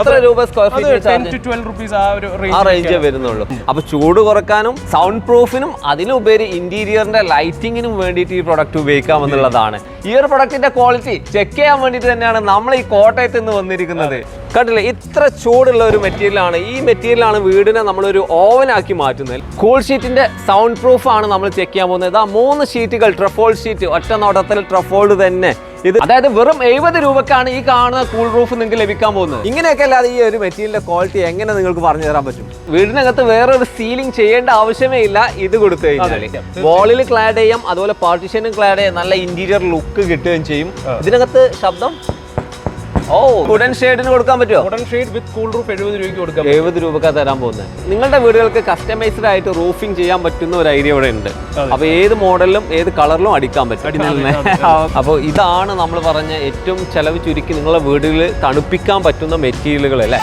എത്ര രൂപ square feet വരുന്നുള്ളൂ. അപ്പൊ ചൂട് കുറക്കാനും സൗണ്ട് പ്രൂഫിനും അതിലുപരി ഇന്റീരിയറിന്റെ ലൈറ്റിങ്ങിനും വേണ്ടിയിട്ട് ഈ പ്രൊഡക്റ്റ് ഉപയോഗിക്കാം എന്നുള്ളതാണ്. ഈ ഒരു പ്രൊഡക്റ്റിന്റെ ക്വാളിറ്റി ചെക്ക് ചെയ്യാൻ വേണ്ടിയിട്ട് തന്നെയാണ് നമ്മൾ ഈ കോട്ടയത്ത് നിന്ന് വന്നിരിക്കുന്നത്. കണ്ടില്ലേ ഇത്ര ചൂടുള്ള ഒരു മെറ്റീരിയലാണ്. ഈ മെറ്റീരിയലാണ് വീടിനെ നമ്മളൊരു ഓവൻ ആക്കി മാറ്റുന്നത്. കൂൾ ഷീറ്റിന്റെ സൗണ്ട് പ്രൂഫ് ആണ് നമ്മൾ ചെക്ക് ചെയ്യാൻ പോകുന്നത്. ഇതാ മൂന്ന് ഷീറ്റുകൾ ട്രഫോൾ ഷീറ്റ് ഒറ്റ നോട്ടത്തിൽ ട്രഫോൾഡ് തന്നെ. ഇത് അതായത് വെറും എഴുപത് രൂപക്കാണ് ഈ കാണുന്ന കൂൾ റൂഫ് നിങ്ങൾക്ക് ലഭിക്കാൻ പോകുന്നത്. ഇങ്ങനെയൊക്കെ അല്ലാതെ ഈ ഒരു മെറ്റീരിയലിന്റെ ക്വാളിറ്റി എങ്ങനെ നിങ്ങൾക്ക് പറഞ്ഞു തരാൻ പറ്റും? വീടിനകത്ത് വേറെ ഒരു സീലിംഗ് ചെയ്യേണ്ട ആവശ്യമേ ഇല്ല. ഇത് കൊടുത്തു കഴിഞ്ഞാൽ. വാളിൽ ക്ലാഡ് ചെയ്യാം അതുപോലെ പാർട്ടിഷനും ക്ലാഡ് ചെയ്യാം. നല്ല ഇന്റീരിയർ ലുക്ക് കിട്ടുകയും ചെയ്യും. ഇതിനകത്ത് ശബ്ദം ഓ വുഡൻ ഷെയ്ഡിന് കൊടുക്കാൻ പറ്റുമോ ഷെയ്ഡ് വിത്ത് കൂൾ റൂഫ് എഴുപത് രൂപയ്ക്ക് കൊടുക്കാം എഴുപത് രൂപക്കാ തരാൻ പോകുന്നത് നിങ്ങളുടെ വീടുകൾക്ക് കസ്റ്റമൈസ്ഡ് ആയിട്ട് റൂഫിംഗ് ചെയ്യാൻ പറ്റുന്ന ഒരു ഐഡിയ ഇവിടെ ഉണ്ട്. അപ്പൊ ഏത് മോഡലിലും ഏത് കളറിലും അടിക്കാൻ പറ്റും. അപ്പോൾ ഇതാണ് നമ്മൾ പറഞ്ഞ ഏറ്റവും ചെലവ് ചുരുക്കി നിങ്ങളുടെ വീടുകളിൽ തണുപ്പിക്കാൻ പറ്റുന്ന മെറ്റീരിയലുകൾ അല്ലേ?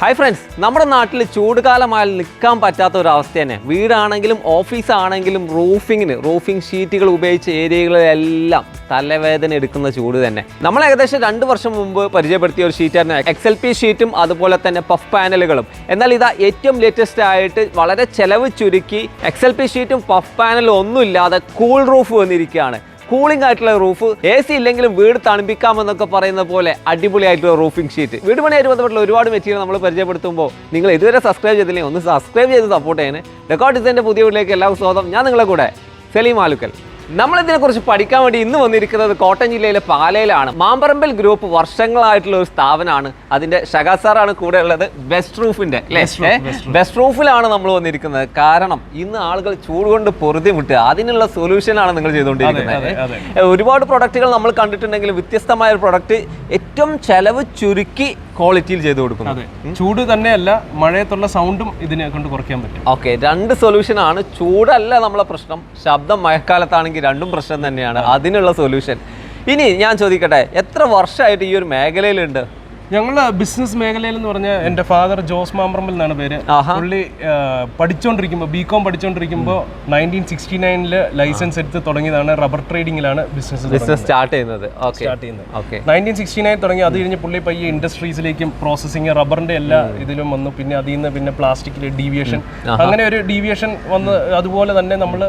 ഹായ് ഫ്രണ്ട്സ് നമ്മുടെ നാട്ടിൽ ചൂട് ചൂടുകാലമായാൽ നിൽക്കാൻ പറ്റാത്ത ഒരു അവസ്ഥ തന്നെ. വീടാണെങ്കിലും ഓഫീസാണെങ്കിലും റൂഫിങ്ങിന് റൂഫിംഗ് ഷീറ്റുകൾ ഉപയോഗിച്ച് ഏരിയകളിലെല്ലാം തലവേദന എടുക്കുന്ന ചൂട് തന്നെ. നമ്മൾ ഏകദേശം രണ്ട് വർഷം മുമ്പ് പരിചയപ്പെടുത്തിയ ഒരു ഷീറ്റായിരുന്നു എക്സ് എൽ പി ഷീറ്റും അതുപോലെ തന്നെ പഫ് പാനലുകളും എന്നാൽ ഇതാ ഏറ്റവും ലേറ്റസ്റ്റ് ആയിട്ട് വളരെ ചെലവ് ചുരുക്കി എക്സ് എൽ പി ഷീറ്റും പഫ് പാനലും ഒന്നുമില്ലാതെ കൂൾ റൂഫ് വന്നിരിക്കുകയാണ്. കൂളിംഗ് ആയിട്ടുള്ള റൂഫ് എ സി ഇല്ലെങ്കിലും വീട് തണുപ്പിക്കാമെന്നൊക്കെ പറയുന്ന പോലെ അടിപൊളിയായിട്ടുള്ള റൂഫിംഗ് ഷീറ്റ് വീട് പണിയായിട്ട് ബന്ധപ്പെട്ടുള്ള ഒരുപാട് മെറ്റീരിയൽ നമ്മൾ പരിചയപ്പെടുത്തുമ്പോൾ നിങ്ങൾ ഇതുവരെ സബ്സ്ക്രൈബ് ചെയ്തില്ലെങ്കിൽ ഒന്ന് സബ്സ്ക്രൈബ് ചെയ്ത് സപ്പോർട്ട് ചെയ്യണേ. റെക്കോർഡ് ഡിസൈന്റെ പുതിയ വീട്ടിലേക്ക് എല്ലാവർക്കും സ്വാഗതം. ഞാൻ നിങ്ങളെ കൂടെ സലീം ആലുക്കൽ. നമ്മളിതിനെക്കുറിച്ച് പഠിക്കാൻ വേണ്ടി ഇന്ന് വന്നിരിക്കുന്നത് കോട്ടയം ജില്ലയിലെ പാലയിലാണ്. മാമ്പറമ്പൽ ഗ്രൂപ്പ് വർഷങ്ങളായിട്ടുള്ള ഒരു സ്ഥാപനമാണ്. അതിന്റെ ഷഗാ സാറാണ് കൂടെ ഉള്ളത് ബെസ്റ്റ് റൂഫിന്റെ ബെസ്റ്റ് റൂഫിലാണ് നമ്മൾ വന്നിരിക്കുന്നത്. കാരണം ഇന്ന് ആളുകൾ ചൂട് കൊണ്ട് പൊറുതി മുട്ടുക അതിനുള്ള സൊല്യൂഷൻ ആണ് നിങ്ങൾ ചെയ്തുകൊണ്ടിരിക്കുന്നത്. ഒരുപാട് പ്രൊഡക്റ്റുകൾ നമ്മൾ കണ്ടിട്ടുണ്ടെങ്കിൽ വ്യത്യസ്തമായ ഒരു പ്രൊഡക്റ്റ് ഏറ്റവും ചെലവ് ചുരുക്കി ക്വാളിറ്റിയിൽ ചെയ്തു കൊടുക്കുന്നു ചൂട് തന്നെയല്ല മഴയത്തുള്ള സൗണ്ടും ഇതിനെ കൊണ്ട് കുറയ്ക്കാൻ പറ്റും. ഓക്കെ രണ്ട് സൊല്യൂഷൻ ആണ്. ചൂടല്ല നമ്മളെ പ്രശ്നം. ശബ്ദം മഴക്കാലത്താണെങ്കിൽ രണ്ടും പ്രശ്നം തന്നെയാണ്. അതിനുള്ള സൊല്യൂഷൻ ഇനി ഞാൻ ചോദിക്കട്ടെ എത്ര വർഷമായിട്ട് ഈ ഒരു മേഖലയിലുണ്ട്? ഞങ്ങൾ ബിസിനസ് മേഖലയിൽ എന്ന് പറഞ്ഞാൽ എന്റെ ഫാദർ ജോസ് മാമ്പ്രമ്പൽ എന്നാണ് പേര്. പുള്ളി പഠിച്ചുകൊണ്ടിരിക്കുമ്പോൾ ബി കോം പഠിച്ചുകൊണ്ടിരിക്കുമ്പോൾ നയന്റീൻ സിക്സ്റ്റി നയനിൽ ലൈസൻസ് എടുത്ത് തുടങ്ങിയതാണ്. റബ്ബർ ട്രേഡിംഗിലാണ് ബിസിനസ് ബിസിനസ് സ്റ്റാർട്ട് ചെയ്യുന്നത്. സ്റ്റാർട്ട് ചെയ്യുന്നത്. ഓക്കെ നയന്റീൻ സിക്സ്റ്റി നയൻ തുടങ്ങി. അത് കഴിഞ്ഞ് പുള്ളി പയ്യെ ഇൻഡസ്ട്രീസിലേക്കും പ്രോസസ്സിങ് റബ്ബറിന്റെ എല്ലാ ഇതിലും വന്നു. പിന്നെ അതിൽ നിന്ന് പിന്നെ പ്ലാസ്റ്റിക്കിൽ ഡീവിയേഷൻ അങ്ങനെ ഒരു ഡീവിയേഷൻ വന്ന് അതുപോലെ തന്നെ നമ്മൾ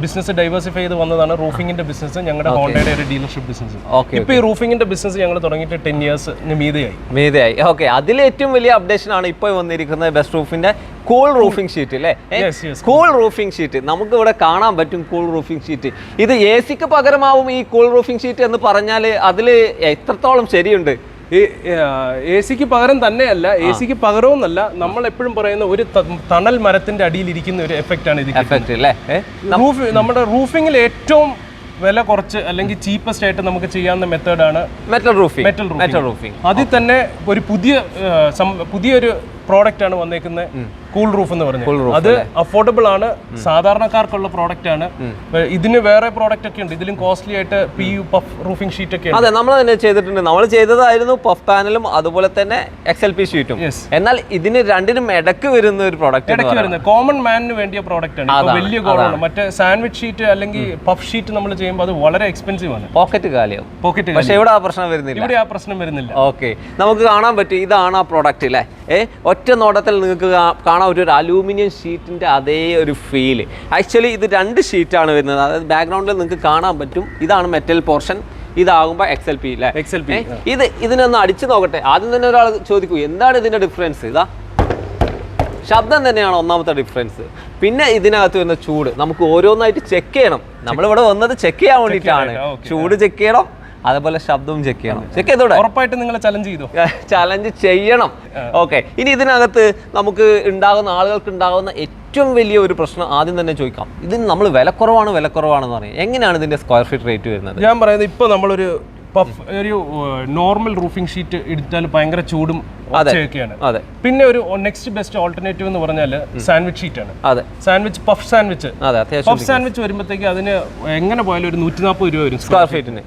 ബിസിനസ് ഡൈവേഴ്സിഫൈ ചെയ്ത് വന്നതാണ് റൂഫിങ്ങിന്റെ ബിസിനസ് ഞങ്ങളുടെ ഹോണ്ടയുടെ ഒരു ഡീലർഷിപ്പ് ബിസിനസ് ഓക്കെ ഇപ്പൊ ഈ റൂഫിങ്ങിന്റെ ബിസിനസ് ഞങ്ങൾ തുടങ്ങിയിട്ട് ടെൻ ഇയേഴ്സ് മീതയായി. മീതയായി. ഓക്കെ അതിൽ ഏറ്റവും വലിയ അപ്ഡേഷൻ ആണ് ഇപ്പോൾ വന്നിരിക്കുന്നത് ബെസ്റ്റ് റൂഫിന്റെ കൂൾ റൂഫിംഗ് ഷീറ്റ് അല്ലേ. കൂൾ റൂഫിംഗ് ഷീറ്റ് നമുക്ക് ഇവിടെ കാണാൻ പറ്റും കൂൾ റൂഫിംഗ് ഷീറ്റ് ഇത് എ സിക്ക് പകരമാവും ഈ കൂൾ റൂഫിംഗ് ഷീറ്റ് എന്ന് പറഞ്ഞാൽ അതിൽ എത്രത്തോളം ശരിയുണ്ട്? എ സിക്ക് പകരം തന്നെയല്ല എ സിക്ക് പകരവുമല്ല നമ്മൾ എപ്പോഴും പറയുന്ന ഒരു തണൽ മരത്തിന്റെ അടിയിൽ ഇരിക്കുന്ന ഒരു എഫക്റ്റ് ആണ് ഇത്? റൂഫ് നമ്മുടെ റൂഫിങ്ങിൽ ഏറ്റവും വില കുറച്ച് അല്ലെങ്കിൽ ചീപ്പസ്റ്റ് ആയിട്ട് നമുക്ക് ചെയ്യാവുന്ന മെത്തേഡാണ് metal roofing metal metal roofing അതിൽ തന്നെ ഒരു പുതിയ പുതിയൊരു പ്രോഡക്റ്റ് ആണ് വന്നേക്കുന്നത്. കൂൾ റൂഫ് എന്ന് പറഞ്ഞു. അത് അഫോർഡബിൾ ആണ്. സാധാരണക്കാർക്കുള്ള പ്രോഡക്റ്റ് ആണ്. ഇതിന് വേറെ പ്രോഡക്റ്റ് ഒക്കെ ഉണ്ട്. ഇതിലും കോസ്റ്റ്ലി ആയിട്ട് P U puff roofing sheet ഒക്കെ അതെ നമ്മൾ തന്നെ ചെയ്തിട്ടുണ്ട്. നമ്മൾ ചെയ്തതായിരുന്നു പഫ് പാനലും അതുപോലെ തന്നെ എക്സ് എൽ പി ഷീറ്റും എന്നാൽ ഇതിന് രണ്ടിനും ഇടയ്ക്ക് വരുന്ന ഒരു പ്രോഡക്റ്റ് ഇടയ്ക്ക് വരുന്നത്. കോമൺ മാനിന് വേണ്ടിയ പ്രോഡക്റ്റ് ആണ്. വലിയ ഗോളാണ്. മറ്റേ സാൻഡ്വിച്ച് ഷീറ്റ് അല്ലെങ്കിൽ പഫ് ഷീറ്റ് നമ്മൾ ചെയ്യുമ്പോൾ അത് വളരെ എക്സ്പെൻസീവ് ആണ്. പോക്കറ്റ് കാലിയാവും. പോക്കറ്റ് പക്ഷേ ഇവിടെ ആ പ്രശ്നം വരുന്നില്ല. ഇവിടെ ആ പ്രശ്നം വരുന്നില്ല. ഓക്കെ നമുക്ക് കാണാൻ പറ്റും. ഇതാണ് ആ പ്രോഡക്റ്റ് അല്ലേ ഏ ഒറ്റ നോട്ടത്തിൽ നിങ്ങൾക്ക് കാണാൻ പറ്റും ഒരു അലൂമിനിയം ഷീറ്റിന്റെ അതേ ഒരു ഫീൽ ആക്ച്വലി ഇത് രണ്ട് ഷീറ്റാണ് വരുന്നത്. അതായത് ബാക്ക്ഗ്രൗണ്ടിൽ നിങ്ങൾക്ക് കാണാൻ പറ്റും. ഇതാണ് മെറ്റൽ പോർഷൻ ഇതാകുമ്പോൾ എക്സ് എൽ പി അല്ലേ എക്സ് എൽ പി ഇത് ഇതിനൊന്ന് അടിച്ചു നോക്കട്ടെ. ആദ്യം തന്നെ ഒരാൾ ചോദിക്കൂ എന്താണ് ഇതിന്റെ ഡിഫറൻസ് ഇതാ. ശബ്ദം തന്നെയാണ് ഒന്നാമത്തെ ഡിഫറൻസ് പിന്നെ ഇതിനകത്ത് വരുന്ന ചൂട്. നമുക്ക് ഓരോന്നായിട്ട് ചെക്ക് ചെയ്യണം. നമ്മളിവിടെ വന്നത് ചെക്ക് ചെയ്യാൻ വേണ്ടിയിട്ടാണ്. ചൂട് ചെക്ക് ചെയ്യണം? അതുപോലെ ശബ്ദവും ചെക്ക് ചെയ്യണം. ചെക്ക് ചെയ്തോടെ? ഉറപ്പായിട്ട് നിങ്ങൾ ചലഞ്ച് ചെയ്തു. ചലഞ്ച് ചെയ്യണം. ഓക്കെ ഇനി ഇതിനകത്ത് നമുക്ക് ഉണ്ടാകുന്ന ആളുകൾക്ക് ഉണ്ടാകുന്ന ഏറ്റവും വലിയ ഒരു പ്രശ്നം ആദ്യം തന്നെ ചോദിക്കാം. ഇതിന് നമ്മൾ വിലക്കുറവാണ് വിലക്കുറവാണെന്ന് പറയും. എങ്ങനെയാണ് ഇതിന്റെ സ്ക്വയർ ഫീറ്റ് റേറ്റ് വരുന്നത്? ഞാൻ പറയുന്നത് ഇപ്പൊ നമ്മളൊരു ഒരു നോർമൽ റൂഫിംഗ് ഷീറ്റ് എടുത്താൽ ഭയങ്കര ചൂടും അതെ. പിന്നെ ഒരു നെക്സ്റ്റ് ബെസ്റ്റ് ഓൾട്ടർനേറ്റീവ് എന്ന് പറഞ്ഞാൽ സാൻഡ്വിച്ച് ഷീറ്റ് ആണ്. അതെ. Sandwich puff sandwich puff sandwich വരുമ്പോഴത്തേക്ക് അതിന് എങ്ങനെ പോയാലും ഒരു നൂറ്റി നാൽപ്പത് രൂപ വരും സ്ക്വയർ ഫീറ്റിന്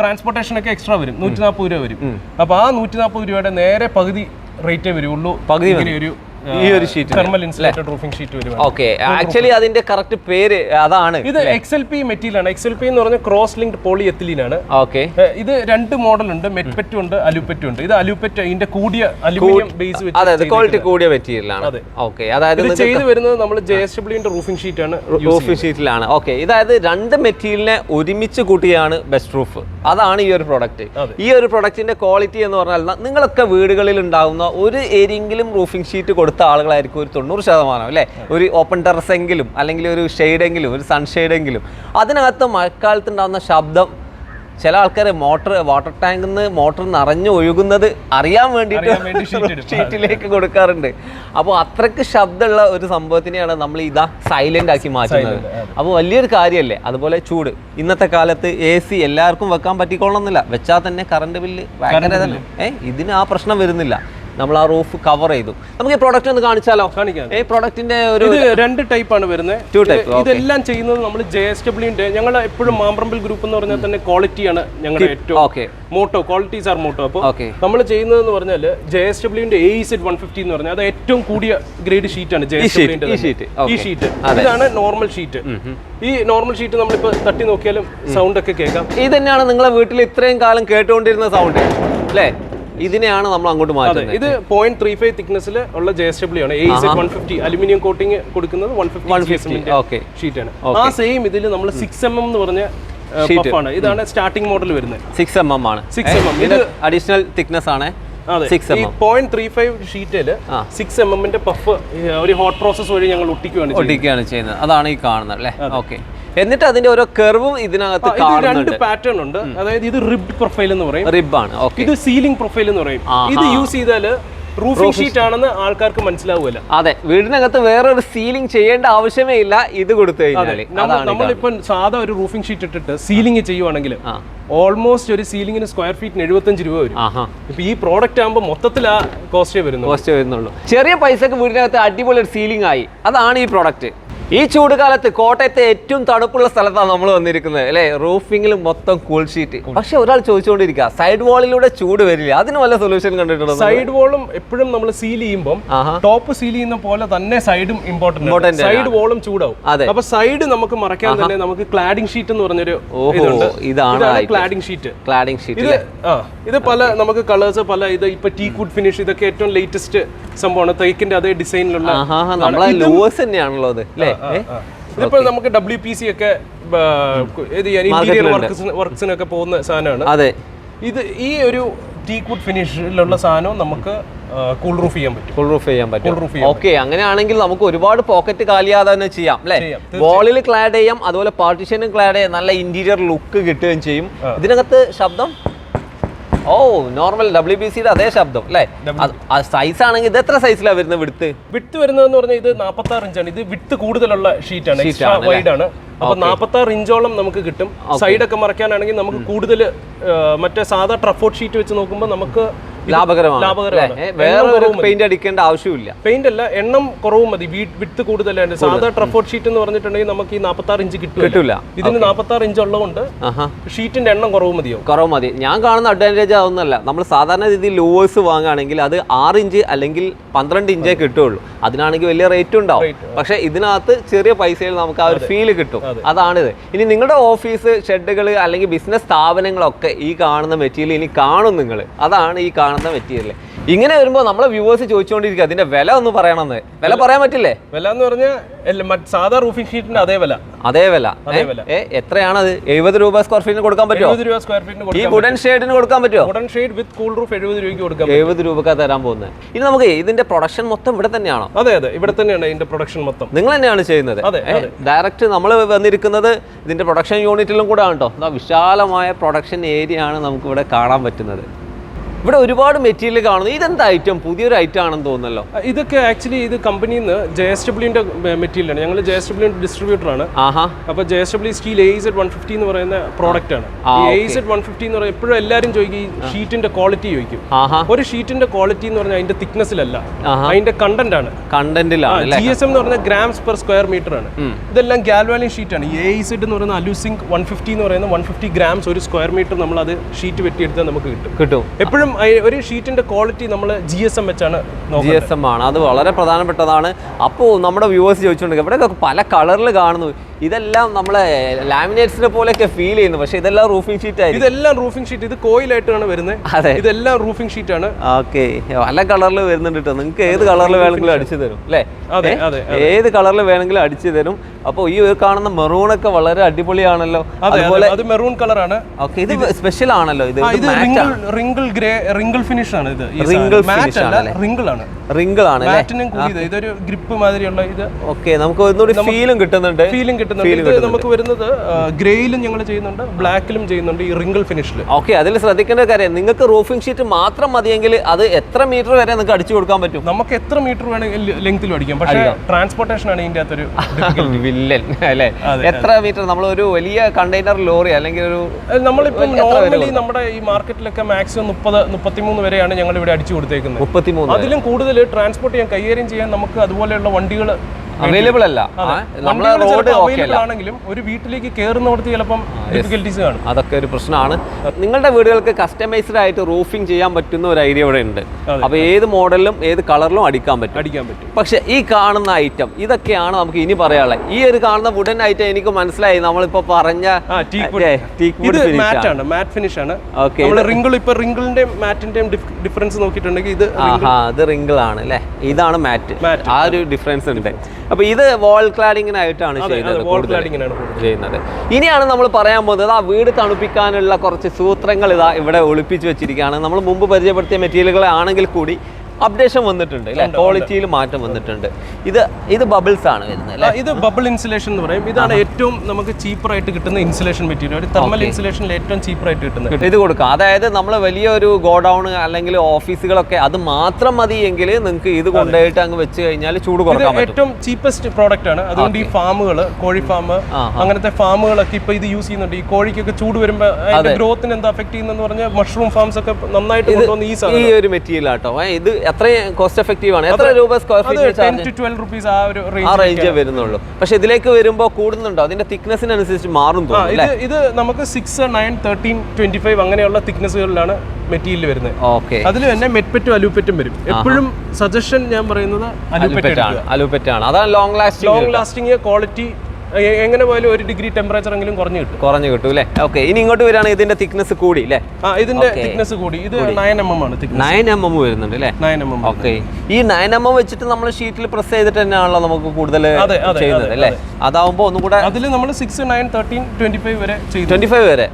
ട്രാൻസ്പോർട്ടേഷൻ ഒക്കെ എക്സ്ട്രാ വരും. നൂറ്റി നാൽപ്പത് രൂപ വരും. അപ്പൊ ആ നൂറ്റി നാൽപ്പത് രൂപയുടെ നേരെ പകുതി റേറ്റേ വരുള്ളൂ പകുതി ഒരു ഈ ഒരു sheet thermal insulated roofing sheet വരും ഓക്കെ ആക്ച്വലി അതിന്റെ കറക്റ്റ് പേര് അതാണ് ഇത് എക്സ് എൽ പി മെറ്റീരിയൽ ആണ്. എക്സ് എൽ പി എന്ന് പറഞ്ഞ ക്രോസ് ലിങ്ക്ഡ് പോളി എത്തിലീൻ ആണ് ഓക്കെ ഇത് രണ്ട് മോഡൽ ഉണ്ട്. മെറ്റ്പെറ്റും ഉണ്ട് അലുപെറ്റും ഉണ്ട്. ഇത് അലുപെറ്റ് ഇതിന്റെ കൂടിയ അലുമിനിയം ബേസ് വെച്ച് അതെ ക്വാളിറ്റി കൂടിയ മെറ്റീരിയലാണ് ഓക്കെ അതായത് ഇത് ചെയ്തു വരുന്നത് നമ്മൾ ജെ എസ് ഡബ്ല്യുവിന്റെ റൂഫിംഗ് ഷീറ്റ് ആണ് റൂഫിംഗ് ഷീറ്റിലാണ് ഓക്കെ ഇതായത് രണ്ട് മെറ്റീരിയലിനെ ഒരുമിച്ച് കൂട്ടിയാണ് ബെസ്റ്റ് റൂഫ് അതാണ് ഈ ഒരു പ്രൊഡക്റ്റ് ഈ ഒരു പ്രൊഡക്റ്റിന്റെ ക്വാളിറ്റി എന്ന് പറഞ്ഞാൽ നിങ്ങളൊക്കെ വീടുകളിൽ ഉണ്ടാകുന്ന ഒരു ഏരിയെങ്കിലും റൂഫിംഗ് ഷീറ്റ് കൊടുത്ത ആളുകളായിരിക്കും ഒരു തൊണ്ണൂറ് ശതമാനം അല്ലേ? ഒരു ഓപ്പൺ ടെറസ് എങ്കിലും അല്ലെങ്കിൽ ഒരു ഷെയ്ഡെങ്കിലും ഒരു സൺഷെയ്ഡ് എങ്കിലും. അതിനകത്ത് മഴക്കാലത്ത് ഉണ്ടാകുന്ന ശബ്ദം ചില ആൾക്കാർ മോട്ടർ വാട്ടർ ടാങ്കിൽ നിന്ന് മോട്ടർ നിറഞ്ഞു ഒഴുകുന്നത് അറിയാൻ വേണ്ടിയിട്ട് വേണ്ടി ഷീറ്റിലേക്ക് കൊടുക്കാറുണ്ട്. അപ്പോൾ അത്രയ്ക്ക് ശബ്ദമുള്ള ഒരു സംഭവത്തിനെയാണ് നമ്മൾ ഇതാ സൈലന്റ് ആക്കി മാറ്റുന്നത്. അപ്പോൾ വലിയൊരു കാര്യമല്ലേ? അതുപോലെ ചൂട്. ഇന്നത്തെ കാലത്ത് എ സി എല്ലാവർക്കും വെക്കാൻ പറ്റിക്കൊള്ളണമെന്നില്ല വെച്ചാൽ തന്നെ കറണ്ട് ബില്ല് ഭയങ്കര തന്നെ ഏ ഇതിന് ആ പ്രശ്നം വരുന്നില്ല. നമ്മൾ ആ റൂഫ് കവർ ചെയ്തു. നമുക്ക് ഈ പ്രോഡക്റ്റ് ഒന്ന് കാണിച്ചാലോ? കാണിക്കാം. ഈ പ്രോഡക്റ്റിന്റെ ഒരു രണ്ട് ടൈപ്പ് ആണ് വരുന്നത്. ടു ടൈപ്പ് ഇതെല്ലാം ചെയ്യുന്നത് നമ്മൾ ജെ എസ് ഡബ്ല്യൂന്റെ ഞങ്ങൾ എപ്പോഴും മാമ്പ്രമ്പിൽ ഗ്രൂപ്പ് എന്ന് പറഞ്ഞാൽ തന്നെ ക്വാളിറ്റിയാണ് ഞങ്ങളുടെ ഏറ്റവും മോട്ടോ ക്വാളിറ്റീസ് ആർ മോട്ടോ അപ്പോൾ നമ്മൾ ചെയ്യുന്നതെന്ന് പറഞ്ഞാൽ ജെ എസ് ഡബ്ല്യൂന്റെ എ സെറ്റ് വൺ ഫിഫ്റ്റി എന്ന് പറഞ്ഞാൽ അത് ഏറ്റവും കൂടിയ ഗ്രേഡ് ഷീറ്റ് ആണ് ജെ എസ് ഈ ഷീറ്റ് ഇതാണ് നോർമൽ ഷീറ്റ് ഈ നോർമൽ ഷീറ്റ് നമ്മളിപ്പോൾ തട്ടി നോക്കിയാലും സൗണ്ട് ഒക്കെ കേൾക്കാം. ഇത് തന്നെയാണ് നിങ്ങളെ വീട്ടിൽ ഇത്രയും കാലം കേട്ടുകൊണ്ടിരുന്ന സൗണ്ട് അല്ലേ? ഇതിനെയാണ് നമ്മൾ അങ്ങോട്ട് മാറ്റുന്നത്. ഇത് പോയിന്റ് ത്രീ ഫൈവ് തിക്നെസ്സിൽ ഉള്ള ജെ എസ് ഡബ്ല്യൂ ആണ്. A Z one fifty aluminium coating കൊടുക്കുന്നത് വൺ ഫിഫ്റ്റി ഓക്കെ ഷീറ്റാണ് ആ സെയിം ഇതിൽ നമ്മൾ സിക്സ് എം എം എന്ന് പറഞ്ഞ ആണ്. ഇതാണ് സ്റ്റാർട്ടിംഗ് മോഡൽ വരുന്നത്. സിക്സ് എം എം ആണ്. സിക്സ് എം എം ഇത് അഡീഷണൽ തിക്നെസ് ആണ്. ഈ പോയിന്റ് ത്രീ ഫൈവ് ഷീറ്റിൽ സിക്സ് എം എമ്മിന്റെ പഫ് ഒരു ഹോട്ട് പ്രോസസ് വഴി ഞങ്ങൾ ഒട്ടിക്കുകയാണ് ഒട്ടിക്കുകയാണ് ചെയ്യുന്നത്. അതാണ് ഈ കാണുന്നത് അല്ലേ? ഓക്കെ എന്നിട്ട് അതിന്റെ ഓരോ കെർവും ഇതിനകത്ത് ഇത് രണ്ട് പാറ്റേൺ ഉണ്ട്. അതായത് ഇത് റിബ് പ്രൊഫൈൽ എന്ന് പറയും. റിബ് ആണ് ഇത് സീലിംഗ് പ്രൊഫൈൽ എന്ന് പറയും. ഇത് യൂസ് ചെയ്താൽ റൂഫിംഗ് ഷീറ്റ് ആണെന്ന് ആൾക്കാർക്ക് മനസ്സിലാവുമല്ല. അതെ വീടിനകത്ത് വേറൊരു സീലിംഗ് ചെയ്യേണ്ട ആവശ്യമേ ഇല്ല ഇത് കൊടുത്തു കഴിഞ്ഞാൽ നമ്മളിപ്പം സാധാ ഒരു റൂഫിംഗ് ഷീറ്റ് ഇട്ടിട്ട് സീലിംഗ് ചെയ്യുവാണെങ്കിൽ ഓൾമോസ്റ്റ് ഒരു സീലിംഗിന് സ്ക്വയർ ഫീറ്റിന് എഴുപത്തഞ്ച് രൂപ വരും. ഇപ്പൊ ഈ പ്രോഡക്റ്റ് ആകുമ്പോൾ മൊത്തത്തിൽ ആ കോസ്റ്റേ വരുന്നു കോസ്റ്റേ വരുന്നുള്ളൂ. ചെറിയ പൈസക്ക് വീടിനകത്ത് അടിപൊളി ഒരു സീലിംഗ് ആയി. അതാണ് ഈ പ്രോഡക്റ്റ് ഈ ചൂട് കാലത്ത് കോട്ടയത്തെ ഏറ്റവും തണുപ്പുള്ള സ്ഥലത്താണ് നമ്മൾ വന്നിരിക്കുന്നത്. അല്ലേ? റൂഫിംഗിൽ മൊത്തം കൂൾ ഷീറ്റ്. പക്ഷെ ഒരാൾ ചോദിച്ചുകൊണ്ടിരിക്കുക സൈഡ് വാളിലൂടെ ചൂട് വരില്ല. അതിന് വല്ല സൊല്യൂഷൻ കണ്ടിട്ടുണ്ടോ സൈഡ് വാളും എപ്പോഴും നമ്മൾ സീൽ ചെയ്യുമ്പോൾ ടോപ്പ് സീൽ ചെയ്യുന്ന പോലെ തന്നെ സൈഡും ഇമ്പോർട്ടന്റ് സൈഡ് വാളും ചൂടാവും. അതെ. അപ്പൊ സൈഡ് നമുക്ക് മറക്കാൻ തന്നെ നമുക്ക് ക്ലാഡിംഗ് ഷീറ്റ് എന്ന് പറഞ്ഞൊരു ഇതാണ് ക്ലാഡിംഗ് ഷീറ്റ് ക്ലാഡിംഗ് ഷീറ്റ് ഇത് ഇത് പല നമുക്ക് കളേഴ്സ് പല ഇത് ഇപ്പൊ ടീ കുഡ് ഫിനിഷ് ഇതൊക്കെ ഏറ്റവും ലേറ്റസ്റ്റ് സംഭവമാണ്. തേക്കിന്റെ അതേ ഡിസൈനിലുള്ള ലോസ് തന്നെയാണല്ലോ അത് അല്ലേ ഇതിപ്പോ നമുക്ക് ഡബ്ല്യു പി സി ഒക്കെ ഇന്റീരിയർ വർക്ക്സ് വർക്ക്സിനൊക്കെ പോകുന്ന സാധനമാണ്. അതെ. ഇത് ഈ ഒരു ടീ കുഡ് ഫിനിഷിലുള്ള സാധനം നമുക്ക് കൂൾ റൂഫ് ചെയ്യാൻ പറ്റും. കൂൾ റൂഫ് ചെയ്യാൻ പറ്റും. ഓക്കെ അങ്ങനെയാണെങ്കിൽ നമുക്ക് ഒരുപാട് പോക്കറ്റ് കാലിയാതെ തന്നെ ചെയ്യാം അല്ലേ? വോളിൽ ക്ലാഡ് ചെയ്യാം അതുപോലെ പാർട്ടിഷനും ക്ലാഡ് ചെയ്യാം നല്ല ഇന്റീരിയർ ലുക്ക് കിട്ടുകയും ചെയ്യും. ഇതിനകത്ത് ശബ്ദം ഓ നോർമൽ ഡബ്ല്യു ബി സിയുടെ അതേ ശബ്ദം അല്ലേ? സൈസ് ആണെങ്കിൽ ഇത് എത്ര സൈസിലാണ് വരുന്നത് വിടുത്ത് വിട്ട് വരുന്നതെന്ന് പറഞ്ഞാൽ ഇത് നാൽപ്പത്തി ആറ് ഇഞ്ചാണ് ഇത് വിട്ട് കൂടുതലുള്ള ഷീറ്റാണ് എക്സ്ട്രാ വൈഡ് ആണ് അപ്പൊ നാൽപ്പത്തി ആറ് ഇഞ്ചോളം നമുക്ക് കിട്ടും. സൈഡ് സൈഡൊക്കെ മറയ്ക്കാനാണെങ്കിൽ നമുക്ക് കൂടുതൽ മറ്റേ സാധാ ട്രഫോർട്ട് ഷീറ്റ് വെച്ച് നോക്കുമ്പോൾ നമുക്ക് ലാഭകരമാണ്. വേറെ പെയിന്റ് അടിക്കേണ്ട ആവശ്യമില്ല. പെയിന്റ് അല്ല എണ്ണം കുറവും മതി. വിട്ട് കൂടുതലാണ് സാധാ ട്രഫോർട്ട് ഷീറ്റ് എന്ന് പറഞ്ഞിട്ടുണ്ടെങ്കിൽ നമുക്ക് ഈ നാൽപ്പത്തി ആറ് ഇഞ്ച് കിട്ടില്ല ഇതിന് നാൽപ്പത്തി ആറ് ഇഞ്ച് ഉള്ളതുകൊണ്ട് ഷീറ്റിന്റെ എണ്ണം കുറവ് മതിയോ? കുറവ് മതി. ഞാൻ കാണുന്ന അഡ്വാന്റേജ് അതൊന്നുമല്ല. നമ്മൾ സാധാരണ രീതിയിൽ ലോവേഴ്സ് വാങ്ങുകയാണെങ്കിൽ അത് ആറ് ഇഞ്ച് അല്ലെങ്കിൽ പന്ത്രണ്ട് ഇഞ്ചേ കിട്ടുള്ളൂ അതിനാണെങ്കിൽ വലിയ റേറ്റ് ഉണ്ടാവും. പക്ഷെ ഇതിനകത്ത് ചെറിയ പൈസയിൽ നമുക്ക് ആ ഒരു ഫീൽ കിട്ടും. അതാണിത്. ഇനി നിങ്ങളുടെ ഓഫീസ് ഷെഡുകൾ അല്ലെങ്കിൽ ബിസിനസ് സ്ഥാപനങ്ങളൊക്കെ ഈ കാണുന്ന മെറ്റീരിയൽ ഇനി കാണും നിങ്ങൾ അതാണ് ഈ കാണുന്ന മെറ്റീരിയൽ ഇങ്ങനെ വരുമ്പോൾ നമ്മളെ വ്യൂവേഴ്സ് ചോദിച്ചുകൊണ്ടിരിക്കുക അതിന്റെ വില ഒന്ന് പറയണമെന്ന് വില പറയാൻ പറ്റില്ലേ? വില എന്ന് പറഞ്ഞാൽ സാധാ റൂഫിംഗ് ഷീറ്റിന്റെ അതേ വില. അതേ വില. എത്രയാണ് അത് എഴുപത് രൂപ സ്ക്വയർ ഫീറ്റിന് കൊടുക്കാൻ പറ്റുമോ രൂപ സ്ക്വയർ ഫീറ്റിന് ഈ വുഡൻ ഷെയ്ഡിന് കൊടുക്കാൻ പറ്റുമോ wooden shade with cool roof എഴുപത് രൂപയ്ക്ക് കൊടുക്കാം എഴുപത് രൂപക്കാ തരാൻ പോകുന്നത് ഇനി നമുക്ക് ഇതിന്റെ പ്രൊഡക്ഷൻ മൊത്തം ഇവിടെ തന്നെയാണോ? അതെ അതെ. ഇവിടെ തന്നെയാണ് ഇതിന്റെ പ്രൊഡക്ഷൻ മൊത്തം. നിങ്ങൾ തന്നെയാണ് ചെയ്യുന്നത്. അതെ, ഡയറക്റ്റ് നമ്മൾ വന്നിരിക്കുന്നത് ഇതിന്റെ പ്രൊഡക്ഷൻ യൂണിറ്റിലും കൂടെ ആണ് കേട്ടോ വിശാലമായ പ്രൊഡക്ഷൻ ഏരിയ ആണ് നമുക്ക് ഇവിടെ കാണാൻ പറ്റുന്നത്. ഇവിടെ ഒരുപാട് മെറ്റീരിയൽ കാണുന്നു. ഇതെന്താ ഐറ്റം പുതിയൊരു ഐറ്റം ആണെന്ന് തോന്നുന്നല്ലോ. ഇതൊക്കെ ആക്ച്വലി ഇത് കമ്പനിയിൽ നിന്ന് ജെ എസ് ഡബ്ല്യൂന്റെ മെറ്റീരിയലാണ്. ഞങ്ങൾ ജെ എസ് ഡബ്ല്യൂ ഡിസ്ട്രിബ്യൂട്ടർ ആണ്. അപ്പോൾ J S W steel A zed one fifty എന്ന് പറയുന്ന പ്രോഡക്റ്റ് ആണ്. എയ്സെഡ് വൺ ഫിഫ്റ്റി എന്ന് പറയുന്നത് എപ്പോഴും എല്ലാവരും ചോദിക്കും ഈ ഷീറ്റിന്റെ ക്വാളിറ്റി ചോദിക്കും. ഒരു ഷീറ്റിന്റെ ക്വാളിറ്റി എന്ന് പറഞ്ഞാൽ അതിന്റെ തിക്നെസ്സിലല്ല. അതിന്റെ കണ്ടന്റ് ആണ്. കണ്ടന്റിലാണ് ജി എസ് എം എന്ന് പറഞ്ഞാൽ ഗ്രാംസ് പെർ സ്ക്വയർ മീറ്റർ ആണ്. ഇതെല്ലാം ഗാൽവാലിൻ ഷീറ്റ് ആണ്. എ സെഡ് എന്ന് പറയുന്ന അലൂസിംഗ് വൺ ഫിഫ്റ്റി എന്ന് പറയുന്ന വൺ ഫിഫ്റ്റി ഗ്രാംസ് ഒരു സ്ക്വയർ മീറ്റർ നമ്മൾ അത് ഷീറ്റ് വെട്ടിയെടുത്താൽ നമുക്ക് കിട്ടും. കിട്ടും. എപ്പോഴും ഒരു ഷീറ്റിന്റെ ക്വാളിറ്റി നമ്മൾ ജി എസ് എം വെച്ചാണ് ജി എസ് എം ആണ്. അത് വളരെ പ്രധാനപ്പെട്ടതാണ്. അപ്പോൾ നമ്മുടെ വ്യൂവേഴ്സ് ചോദിച്ചുകൊണ്ടിരിക്കുക ഇവിടെ പല കളറിൽ കാണുന്നു. ഇതെല്ലാം നമ്മളെ ലാമിനേറ്റ്സിനെ പോലെയൊക്കെ ഫീൽ ചെയ്യുന്നു. പക്ഷേ ഇതെല്ലാം റൂഫിംഗ് ഷീറ്റ് ആയിരിക്കും. ഇതെല്ലാം റൂഫിംഗ് ഷീറ്റ് ഇത് കോയിലായിട്ടാണ് വരുന്നത്. അതെ. ഇതെല്ലാം റൂഫിംഗ് ഷീറ്റ് ആണ്. ഓക്കെ പല കളറിൽ വരുന്നുണ്ട് കേട്ടോ നിങ്ങൾക്ക് ഏത് കളറിൽ വേണമെങ്കിലും അടിച്ചു തരും. അല്ലേ? അതെ അതെ ഏത് കളറിൽ വേണമെങ്കിലും അടിച്ചു തരും. അപ്പോൾ ഈ ഒരു കാണുന്ന മെറൂണൊക്കെ വളരെ അടിപൊളിയാണല്ലോ. അതുപോലെ അതെ, മെറൂൺ കളറാണ് ഓക്കെ ഇത് സ്പെഷ്യൽ ആണല്ലോ. ഇത് റിംഗിൾ ഗ്രേ റിംഗിൾ ഫിനിഷ് ആണ്. ഇത്. റിംഗിൾ ഫിനിഷ് ആണ്. റിംഗിൾ ആണ് റിംഗിൾ ആണ് ഇതൊരു ഗ്രിപ്പ് മാതിരിയുള്ള ഇത്. ഓക്കെ നമുക്ക് ഒന്നുകൂടി ഫീലും കിട്ടുന്നുണ്ട്. ഫീലും ഫീലിംഗ് കിട്ടുന്നുണ്ട്. നമുക്ക് വരുന്നത് ഗ്രേയിലും ഞങ്ങൾ ചെയ്യുന്നുണ്ട് ബ്ലാക്കിലും ചെയ്യുന്നുണ്ട് ഈ റിങ്കിൾ ഫിനിഷിൽ. ഓക്കെ അതിൽ ശ്രദ്ധിക്കേണ്ട കാര്യം നിങ്ങൾക്ക് റൂഫിംഗ് ഷീറ്റ് മാത്രം മതിയെങ്കിൽ അത് എത്ര മീറ്റർ വരെ നിങ്ങൾക്ക് അടിച്ചു കൊടുക്കാൻ പറ്റും? നമുക്ക് എത്ര മീറ്റർ വേണമെങ്കിൽ ലെങ്ത്തിൽ അടിക്കാം. പക്ഷേ ട്രാൻസ്പോർട്ടേഷൻ ആണ് ഇതിന്റെ അകത്തൊരു വില്ലൻ അല്ലേ? എത്ര മീറ്റർ? നമ്മൾ ഒരു വലിയ കണ്ടെയ്നർ ലോറി അല്ലെങ്കിൽ ഒരു നമ്മളിപ്പം നോർമലി നമ്മുടെ ഈ മാർക്കറ്റിലൊക്കെ മാക്സിമം മുപ്പത് മുപ്പത്തിമൂന്ന് വരെയാണ് ഞങ്ങൾ ഇവിടെ അടിച്ചു കൊടുത്തേക്കുന്നത്. മുപ്പത്തിമൂന്ന് അതിലും കൂടുതൽ ട്രാൻസ്പോർട്ട് ചെയ്യാൻ കൈകാര്യം ചെയ്യാൻ നമുക്ക് അതുപോലെയുള്ള വണ്ടികൾ അവൈലബിൾ അല്ല. നമ്മളെ റോഡ് ആണെങ്കിലും ഒരു വീട്ടിലേക്ക് കയറുന്നവർക്ക് ചിലപ്പം ഡിഫിക്കൽട്ടീസ് കാണും. അതൊക്കെ ഒരു പ്രശ്നമാണ്. നിങ്ങളുടെ വീടുകൾക്ക് കസ്റ്റമൈസ്ഡ് ആയിട്ട് റൂഫിംഗ് ചെയ്യാൻ പറ്റുന്ന ഒരു ഐഡിയ ഇവിടെ ഉണ്ട്. അപ്പോൾ ഏത് മോഡലിലും ഏത് കളറിലും അടിക്കാൻ പറ്റും. അടിക്കാൻ പറ്റും. പക്ഷെ ഈ കാണുന്ന ഐറ്റം ഇതൊക്കെയാണ് നമുക്ക് ഇനി പറയാനുള്ളത്. ഈ ഒരു കാണുന്ന വുഡൻ ഐറ്റം എനിക്ക് മനസ്സിലായി. നമ്മളിപ്പോ പറഞ്ഞ ടീക്ക് ടീക്ക് ഇത് മാറ്റ് ആണ്. മാറ്റ് ഫിനിഷ് ആണ്. ഓക്കെ റിംഗിൾ ഇപ്പൊ റിംഗിളിന്റെയും മാറ്റിന്റെയും ഡിഫറൻസ് നോക്കിയിട്ടുണ്ടെങ്കിൽ ഇത് ആഹാ അത് റിങ്കിൾ ആണ് അല്ലേ? ഇതാണ് മാറ്റ്. ആ ഒരു ഡിഫറൻസ് ഉണ്ട്. അപ്പൊ ഇത് വാൾ ക്ലാഡിങ്ങിനായിട്ടാണ് ചെയ്യുന്നത് ചെയ്യുന്നത്. ഇനിയാണ് നമ്മൾ പറയാൻ പോകുന്നത് ആ വീട് തണുപ്പിക്കാനുള്ള കുറച്ച് സൂത്രങ്ങൾ ഇതാ ഇവിടെ ഒളിപ്പിച്ചു വെച്ചിരിക്കുകയാണ്. നമ്മൾ മുമ്പ് പരിചയപ്പെടുത്തിയ മെറ്റീരിയലുകളെ ആണെങ്കിൽ കൂടി അപ്ഡേഷൻ വന്നിട്ടുണ്ട് അല്ലേ? ക്വാളിറ്റിയിൽ മാറ്റം വന്നിട്ടുണ്ട്. ഇത് ഇത് ബബിൾസ് ആണ് വരുന്നത് ഇത് ബബിൾ ഇൻസുലേഷൻ എന്ന് പറയും. ഇതാണ് ഏറ്റവും നമുക്ക് ചീപ്പറായിട്ട് കിട്ടുന്ന ഇൻസുലേഷൻ മെറ്റീരിയൽ ഒരു തെർമൽ ഇൻസുലേഷനിൽ ഏറ്റവും ചീപ്പറായിട്ട് കിട്ടുന്നത്. ഇത് കൊടുക്കുക അതായത് നമ്മൾ വലിയൊരു ഗോഡൗൺ അല്ലെങ്കിൽ ഓഫീസുകളൊക്കെ അത് മാത്രം മതി എങ്കിൽ നിങ്ങൾക്ക് ഇത് കൊണ്ടുപോയിട്ട് അങ്ങ് വെച്ച് കഴിഞ്ഞാൽ ചൂട് കൊടുക്കാം ഏറ്റവും ചീപ്പസ്റ്റ് പ്രോഡക്റ്റ് ആണ്. അതുകൊണ്ട് ഈ ഫാമുകൾ കോഴി ഫാം അങ്ങനത്തെ ഫാമുകളൊക്കെ ഇപ്പൊ ഇത് യൂസ് ചെയ്യുന്നുണ്ട്. ഈ കോഴിക്കൊക്കെ ചൂട് വരുമ്പോൾ അതിന്റെ ഗ്രോത്തിന് എന്താ അഫക്ട് ചെയ്യുന്നെന്ന് പറഞ്ഞാൽ മഷ്റൂം ഫാംസ് ഒക്കെ നന്നായിട്ട് കൊണ്ടുവന്ന് ഈ ഒരു മെറ്റീരിയൽ ആട്ടോ. ഇത് എത്രയും കോസ്റ്റ് എഫക്റ്റീവ് ആണ്. എത്ര രൂപ സ്ക്വയർ ഫീറ്റ് റുപ്പീസ് ആ ഒരു ആ റേഞ്ച് വരുന്നുള്ളൂ. പക്ഷെ ഇതിലേക്ക് വരുമ്പോൾ കൂടുന്നുണ്ടോ? അതിന്റെ തിക്നെസ്സിനനുസരിച്ച് മാറും തോന്നുന്നു ഇത് നമുക്ക് six nine thirteen twenty five അങ്ങനെയുള്ള തിക്നെസ്സുകളിലാണ് മെറ്റീരിയൽ വരുന്നത്. ഓക്കെ. അതിൽ തന്നെ മെറ്റ്പെറ്റും അലൂപെറ്റും വരും. എപ്പോഴും സജഷൻ ഞാൻ പറയുന്നത് അലൂപ്പെറ്റ് ആണ് അലൂപെറ്റ് ആണ് അതാണ് long lasting long lasting quality എങ്ങനെ പോയാലും ഒരു ഡിഗ്രി ടെമ്പറേച്ചർ എങ്കിലും കുറഞ്ഞു കിട്ടും. കുറഞ്ഞു കിട്ടും അല്ലേ ഓക്കെ ഇനി ഇങ്ങോട്ട് വരികയാണെങ്കിൽ ഇതിന്റെ തിക്നെസ് കൂടി അല്ലേ ആ ഇതിന്റെ തിക്നെസ് കൂടി. ഇത് നയൻ എം എം ആണ് നയൻ എം എം വരുന്നുണ്ട് അല്ലേ നയൻ എം എം ഓക്കെ ഈ നയൻ എം എം വെച്ചിട്ട് നമ്മൾ ഷീറ്റിൽ പ്രസ് ചെയ്തിട്ട് തന്നെയാണല്ലോ നമുക്ക് കൂടുതൽ ചെയ്യുന്നത് അല്ലേ അതാവുമ്പോൾ ഒന്നും കൂടെ അതിൽ നമ്മൾ six nine thirteen twenty five വരെ ട്വന്റി ഫൈവ് വരെ.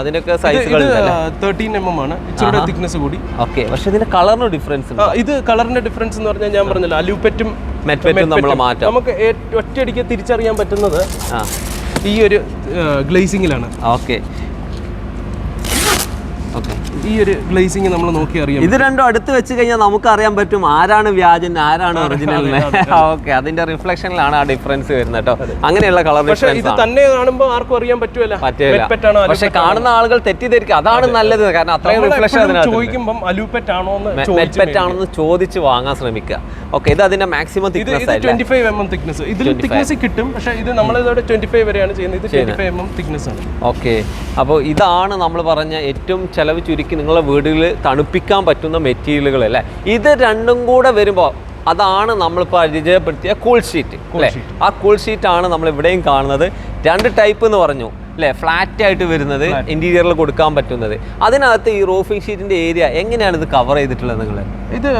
അതിന്റെയൊക്കെ സൈസുകൾ ഉണ്ട് തേർട്ടീൻ എം എം ആണ്. ഇച്ചിരി തിക്നെസ് കൂടി. ഓക്കെ പക്ഷെ ഇതിന്റെ കളറിന് ഡിഫറൻസ് ഇത് കളറിന്റെ ഡിഫറൻസ് എന്ന് പറഞ്ഞാൽ ഞാൻ പറഞ്ഞല്ലോ അലൂപ്പെറ്റും മെറ്റ്പെറ്റും നമ്മൾ മാറ്റാം. നമുക്ക് ഒറ്റയടിക്ക് തിരിച്ചറിയാൻ പറ്റുന്നത് ഈ ഒരു ഗ്ലേസിങ്ങിലാണ് ഓക്കെ. ഈ ഒരു ഗ്ലേസിങ് നമ്മൾ നോക്കി അറിയാം ഇത് രണ്ടും അടുത്ത് വെച്ച് കഴിഞ്ഞാൽ നമുക്ക് അറിയാൻ പറ്റും ആരാണ് വ്യാജൻ ആരാണ് ഒറിജിനൽ ഓക്കെ. അതിന്റെ റിഫ്ലക്ഷനിലാണ് ആ ഡിഫറൻസ് വരുന്നത് കേട്ടോ. അങ്ങനെയുള്ള കളർ പക്ഷെ ഇത് തന്നെ കാണുമ്പോൾ ആർക്കും അറിയാൻ പറ്റുമല്ലോ പറ്റില്ല പക്ഷെ കാണുന്ന ആളുകൾ തെറ്റിദ്ധരിക്കും. അതാണ് നല്ലത്. കാരണം അത്രയും റിഫ്ലക്ഷൻ ചോദിക്കുമ്പോൾ ആണോ മെറ്റ് എന്ന് ചോദിച്ച് വാങ്ങാൻ ശ്രമിക്കുക. ഓക്കെ ഇത് അതിന്റെ maximum thickness twenty five M M thickness ഇതിൽ തിക്നെസ് കിട്ടും പക്ഷേ ഇത് നമ്മൾ ഇതോടെ ട്വന്റി ഫൈവ് വരെയാണ് ചെയ്യുന്നത്. ഇത് twenty five M M thickness ആണ്. ഓക്കെ അപ്പോൾ ഇതാണ് നമ്മൾ പറഞ്ഞ ഏറ്റവും ചിലവ് ചുരുക്കി നിങ്ങളുടെ വീടുകളിൽ തണുപ്പിക്കാൻ പറ്റുന്ന മെറ്റീരിയലുകൾ അല്ലേ? ഇത് രണ്ടും കൂടെ വരുമ്പോൾ അതാണ് നമ്മളിപ്പോൾ പരിചയപ്പെടുത്തിയ കൂൾ ഷീറ്റ് അല്ലേ? ആ കൂൾ ഷീറ്റ് ആണ് നമ്മൾ ഇവിടെയും കാണുന്നത്. രണ്ട് ടൈപ്പ് എന്ന് പറഞ്ഞു അല്ലേ? ഫ്ലാറ്റ് ആയിട്ട് വരുന്നത് ഇന്റീരിയറിൽ കൊടുക്കാൻ പറ്റുന്നത്. അതിനകത്ത് ഈ റൂഫിംഗ് ഷീറ്റിന്റെ ഏരിയ എങ്ങനെയാണ് ഇത് കവർ ചെയ്തിട്ടുള്ളത് നിങ്ങൾ ഇത്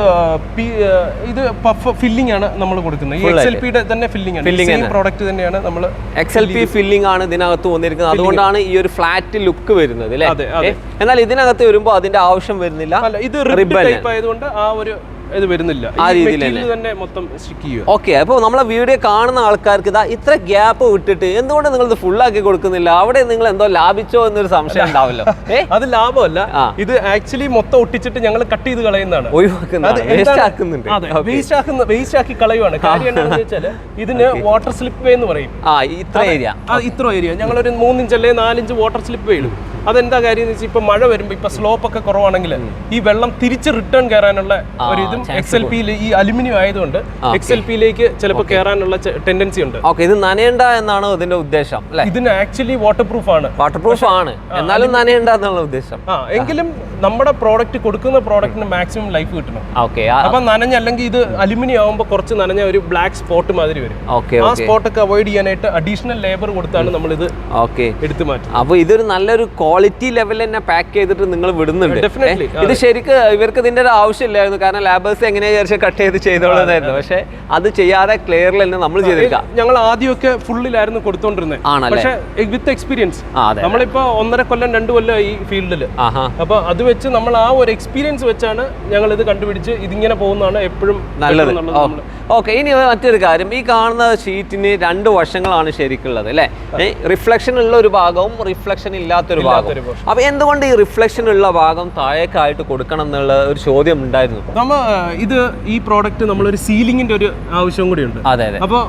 ഇത് ഫില്ലിംഗ് ആണ് നമ്മൾ കൊടുക്കുന്നത്. എക്സ് എൽ പിയുടെ തന്നെ ഫില്ലിംഗ് ആണ്. പ്രോഡക്റ്റ് തന്നെയാണ് നമ്മൾ എക്സ് എൽ പി ഫില്ലിംഗ് ആണ് ഇതിനകത്ത് വന്നിരിക്കുന്നത്. അതുകൊണ്ടാണ് ഈ ഒരു ഫ്ലാറ്റ് ലുക്ക് വരുന്നത് അല്ലേ? എന്നാൽ ഇതിനകത്ത് വരുമ്പോൾ അതിന്റെ ആവശ്യം വരുന്നില്ല. ഇത് റിബൺ ആയതുകൊണ്ട് ആ ഒരു ഇത് വരുന്നില്ല. ആ രീതിയിൽ തന്നെ. മൊത്തം സ്റ്റിക്ക് ചെയ്യുക. ഓക്കെ അപ്പോൾ നമ്മളെ വീഡിയോ കാണുന്ന ആൾക്കാർക്ക് ഇതാ ഇത്ര ഗ്യാപ്പ് വിട്ടിട്ട് എന്തുകൊണ്ട് നിങ്ങൾ ഇത് ഫുള്ളാക്കി കൊടുക്കുന്നില്ല? അവിടെ നിങ്ങൾ എന്തോ ലാഭിച്ചോ എന്നൊരു സംശയം ഉണ്ടാവല്ലോ. അത് ലാഭമല്ല. ഇത് ആക്ച്വലി മൊത്തം ഒട്ടിച്ചിട്ട് ഞങ്ങൾ കട്ട് ചെയ്ത് കളയുന്നതാണ്. ഒഴിവാക്കുന്നുണ്ട് വേസ്റ്റ് ആക്കി കളയുവാണ്. കാര്യം ഇതിന് വാട്ടർ സ്ലിപ്പ് വേ എന്ന് പറയും. ഇത്ര ഏരിയ ഇത്ര ഏരിയ ഞങ്ങളൊരു മൂന്നിഞ്ച് അല്ലെങ്കിൽ നാലിഞ്ച് വാട്ടർ സ്ലിപ്പ് വേ ഇടും. അതെന്താ കാര്യം എന്ന് വെച്ചാൽ ഇപ്പൊ മഴ വരുമ്പോൾ ഇപ്പൊ സ്ലോപ്പ് ഒക്കെ കുറവാണെങ്കിൽ ഈ വെള്ളം തിരിച്ച് റിട്ടേൺ കയറാനുള്ള ഒരു ഇതും എക്സ് എൽ പിയിൽ ഈ അലുമിനിയം ആയതുകൊണ്ട് എക്സ് എൽ പിയിലേക്ക് ചിലപ്പോൾ കയറാനുള്ള ടെൻഡൻസി ഉണ്ട്. ഓക്കെ ഇത് നനയണ്ട എന്നാണ് ഇതിന്റെ ഉദ്ദേശം ഇതിന് ആക്ച്വലി വാട്ടർ പ്രൂഫ് ആണ്. വാട്ടർ പ്രൂഫ് ആണ്. എന്നാലും നനയണ്ട എന്നുള്ള ഉദ്ദേശം. ആ എങ്കിലും നമ്മുടെ പ്രോഡക്റ്റ് കൊടുക്കുന്ന പ്രോഡക്റ്റിന് മാക്സിമം ലൈഫ് കിട്ടണം. ഓക്കെ അപ്പൊ നനഞ്ഞ അല്ലെങ്കിൽ ഇത് അലുമിനിയം ആവുമ്പോൾ കുറച്ച് നനഞ്ഞ ഒരു ബ്ലാക്ക് സ്പോട്ട് മാതിരി വരും. ഓക്കെ ആ സ്പോട്ടൊക്കെ അവോയ്ഡ് ചെയ്യാനായിട്ട് അഡീഷണൽ ലേബർ കൊടുത്താണ് നമ്മൾ ഇത് ഓക്കെ. എടുത്തു മാറ്റുന്നത്. അപ്പൊ ഇതൊരു നല്ലൊരു ക്വാളിറ്റി ലെവൽ തന്നെ പാക്ക് ചെയ്തിട്ട് നിങ്ങൾ വിടുന്നുണ്ട്. Definitely, ഇത് ശരിക്ക് ഇവർക്ക് ഇതിന്റെ ഒരു ആവശ്യമില്ലായിരുന്നു. കാരണം ലാബേഴ്സ് എങ്ങനെയാ വിചാരിച്ചാൽ കട്ട് ചെയ്ത് ചെയ്തോളുന്നായിരുന്നു. പക്ഷെ അത് ചെയ്യാതെ ക്ലിയറിൽ തന്നെ നമ്മൾ ചെയ്തെടുക്കാം ഞങ്ങൾ ആദ്യമൊക്കെ ഫുള്ളിലായിരുന്നു കൊടുത്തോണ്ടിരുന്നത് പക്ഷെ വിത്ത് എക്സ്പീരിയൻസ് നമ്മളിപ്പോ ഒന്നര കൊല്ലം രണ്ടു കൊല്ലം ഈ ഫീൽഡിൽ അപ്പൊ അത് വെച്ച് നമ്മൾ ആ ഒരു എക്സ്പീരിയൻസ് വെച്ചാണ് ഞങ്ങൾ ഇത് കണ്ടുപിടിച്ച് ഇതിങ്ങനെ പോകുന്നതാണ് എപ്പോഴും നല്ലത്. ഓക്കെ ഇനി മറ്റൊരു കാര്യം. ഈ കാണുന്ന ഷീറ്റിന് രണ്ട് വശങ്ങളാണ് ശരിക്കുള്ളത് അല്ലേ? റിഫ്ലക്ഷൻ ഉള്ള ഒരു ഭാഗവും റിഫ്ലക്ഷൻ ഇല്ലാത്തൊരു ഭാഗവും portion. അപ്പൊ എന്തുകൊണ്ട് ഈ റിഫ്ലക്ഷൻ ഉള്ള ഭാഗം താഴേക്കായിട്ട് കൊടുക്കണം എന്നുള്ള ഒരു ചോദ്യം ഉണ്ടായിരുന്നു നമ്മ ഇത് ഈ പ്രോഡക്റ്റ് നമ്മളൊരു സീലിംഗിന്റെ ഒരു ആവശ്യം കൂടി ഉണ്ട് അതെ അതെ. അപ്പോൾ